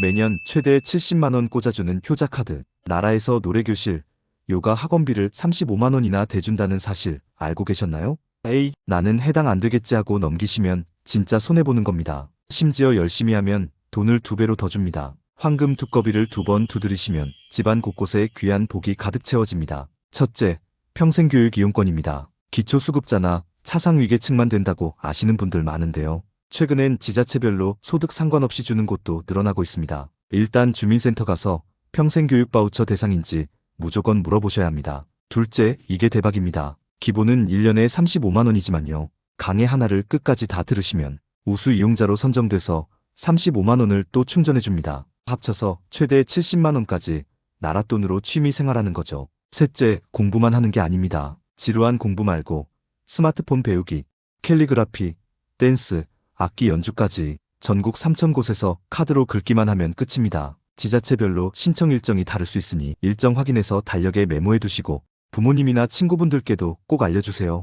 매년 최대 70만원 꽂아주는 효자카드. 나라에서 노래교실, 요가 학원비를 35만원이나 대준다는 사실 알고 계셨나요? 에이, 나는 해당 안 되겠지 하고 넘기시면 진짜 손해보는 겁니다. 심지어 열심히 하면 돈을 두 배로 더 줍니다. 황금 두꺼비를 두 번 두드리시면 집안 곳곳에 귀한 복이 가득 채워집니다. 첫째, 평생교육 이용권입니다. 기초수급자나 차상위계층만 된다고 아시는 분들 많은데요. 최근엔 지자체별로 소득 상관없이 주는 곳도 늘어나고 있습니다. 일단 주민센터 가서 평생교육 바우처 대상인지 무조건 물어보셔야 합니다. 둘째, 이게 대박입니다. 기본은 1년에 35만원이지만요. 강의 하나를 끝까지 다 들으시면 우수 이용자로 선정돼서 35만원을 또 충전해줍니다. 합쳐서 최대 70만원까지 나라 돈으로 취미 생활하는 거죠. 셋째, 공부만 하는 게 아닙니다. 지루한 공부 말고 스마트폰 배우기, 캘리그라피, 댄스, 악기 연주까지 전국 3,000곳에서 카드로 긁기만 하면 끝입니다. 지자체별로 신청 일정이 다를 수 있으니 일정 확인해서 달력에 메모해 두시고 부모님이나 친구분들께도 꼭 알려주세요.